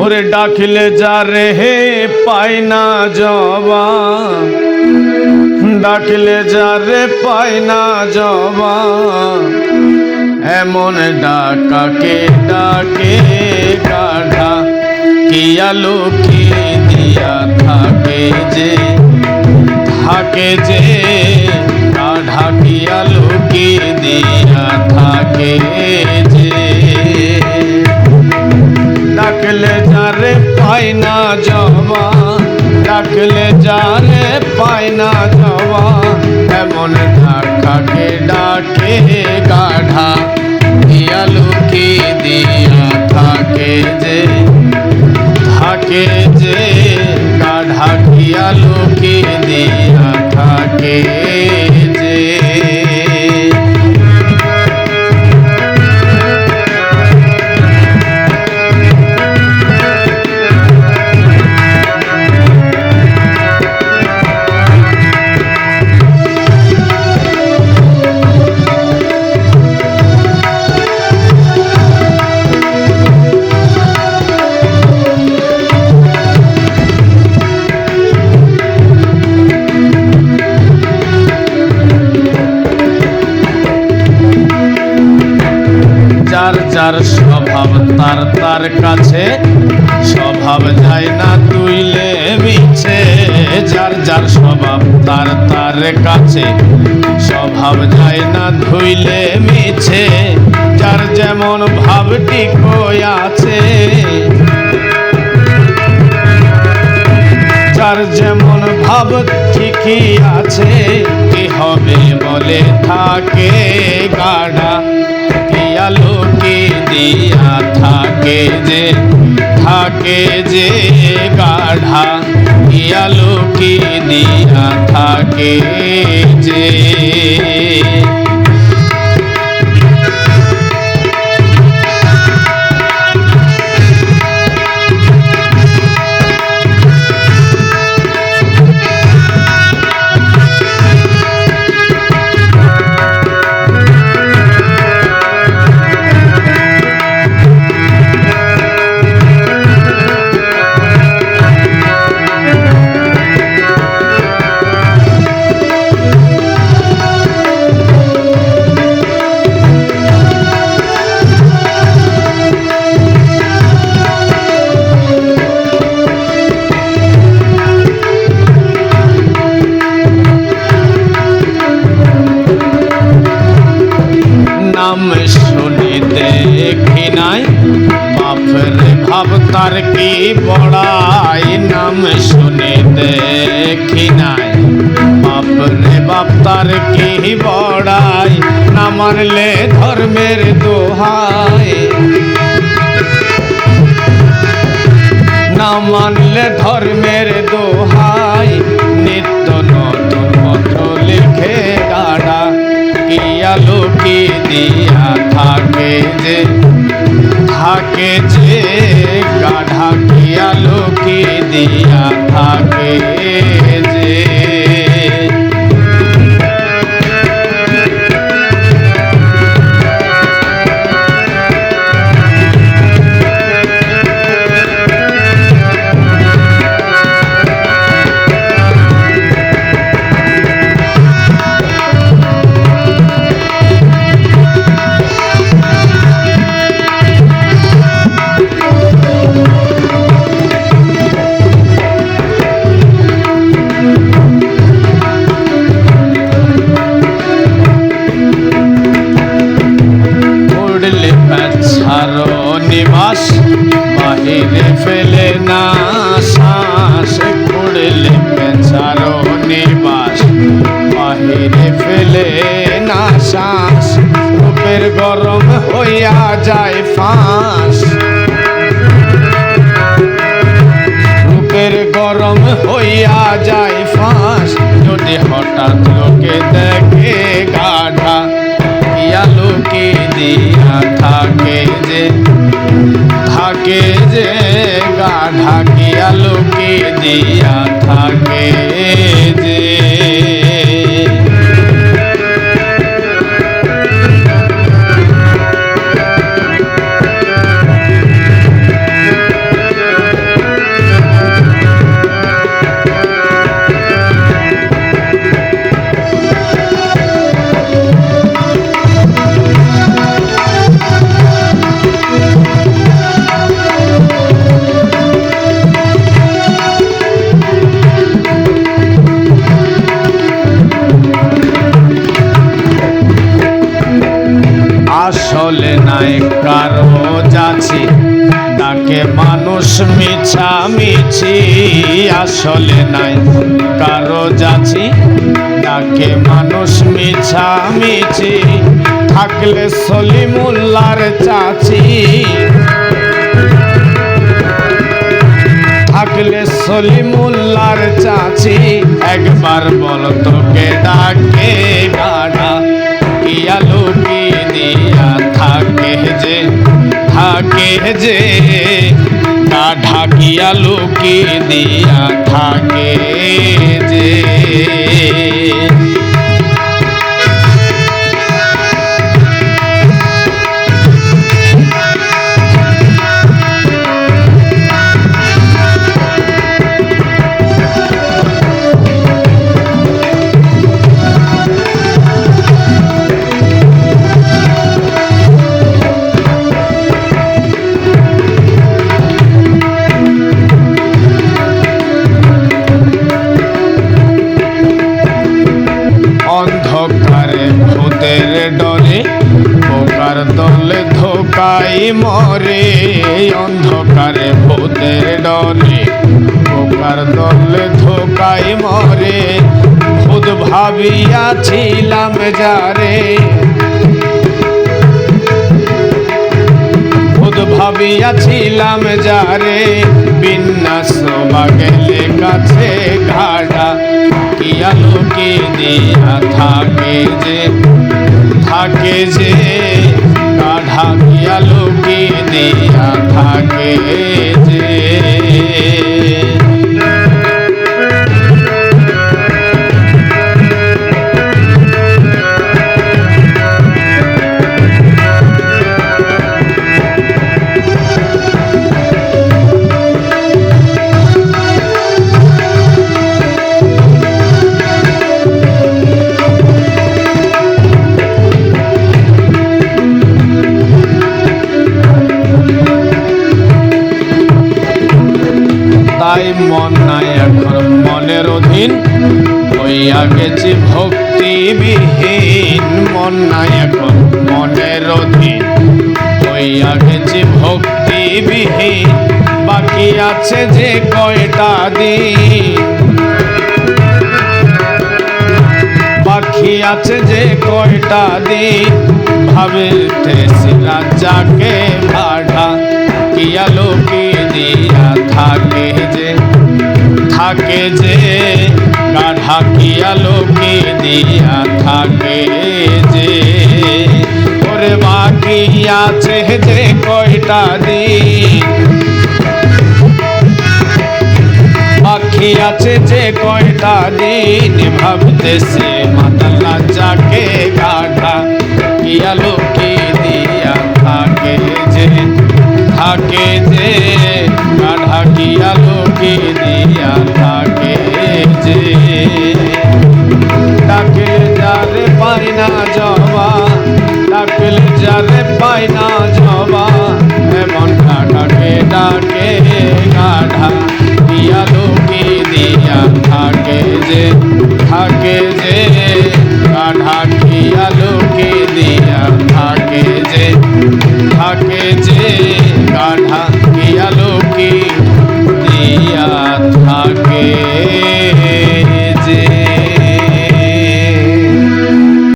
ওরে ডাকিলে যা রে হে পাই না জবা ডাকিলে যা রে পাই না জবা এমন ডাকাকে ডাকে গাঢা কি আলো কি দিয়া থাকে যে? থাকে যে গাঢা কি দিয়া থাকে যে? ডাকলে পাই না যাওয়া ডাকলে যারে পাই না যাওয়া এমন ঢাকাকে ডাকে গাঢা ইয়ালু কি দিয়া থাকে যে থাকে যে গাঢা কিয়ালু কি দিয়া থাকে। যার স্বভাব, তার তার কাছে স্বভাব যায় না, তুইলে মিছে। যার যার স্বভাব, তার তার কাছে স্বভাব যায় না, ধুইলে মিছে। যার যেমন ভাবটি কই আছে। যার যেমন ভাব ঠিকই আছে কি হবে বলে থাকে গাড়া। দিয়া থাকে যে থাকে যে গাঢ়া কি আলো কি দিয়া থাকে যে। তার কি বড়াই নাম শুনি দেখি নাই। বাপরে বাপ তার কি বড়াই না মানলে ধর্মের দোহাই না মানলে ধর্মের দোহাই নিত্য নতুন মন্ত্র লিখে গাড়া কি আলো কি দিয়া থাকে যে থাকে যে গাঢা কিয়া লোকে দিয়া থাকে? না শ্বাস উড়লে ছাড়ো নিবাস বাহিরে ফেলে না শ্বাস, রূপের গরম হইয়া যায় ফাঁস। রূপের গরম হইয়া যায় ফাঁস। যদি হঠাৎ লোকে দেখে গাঢা ইয়া লোকে দিয়া থাকে যে থাকে যে গাঢা কিয়া লোকে দিয়া থাকে যে তাকে মানুষ মিছামিছি আসলে নাই। কারও যাচ্ছি তাকে মানুষ মিছামিছি থাকলে সলিমুল্লার চাচি। থাকলে সলিমুল্লার চাচি। একবার বল তোকে ডাকে গাড়া ইয়া লোকে দিয়া থাকে যে থাকে যে গাঢা কিয়া লোকে দিয়া থাকে অন্ধকারে ভূতের ডরে পোকার দলে ধোকাই মরে। খুদ ভাবিয়াছিলাম যারে। খুদ ভাবিয়াছিলাম যারে। বিন্যাস গেলে কাছে ঘাড়া কিয়া লোকে দিয়া থাকে যে থাকে যে, গাঢা কিয়া লোকে দিয়া থাকে গেছি ভক্তিবিহীন, মন নাই এখন মনের অধীন। হইয়া গেছি ভক্তিবিহীন, বাকি আছে যে কয়টা দিন। বাকি আছে যে কয়টা দিন। ভাবিতেছি রাজাকে ভাড়া কিয়া লোকে দিয়া থাকে যে থাকে যে। গাঢ়া কিয়া লোকে দিয়া থাকে যে। ওরে বাকি আছে যে কয়টা দিন? পাখি আছে যে কয়টা দিন? ভাবতেছে মাতাল্লা যাকে গাঢা কিয়া লোকে দিয়া থাকে যে থাকে যে। গাঢা কিয়া লোকে দিয়া থাকে। ঢাকিয়া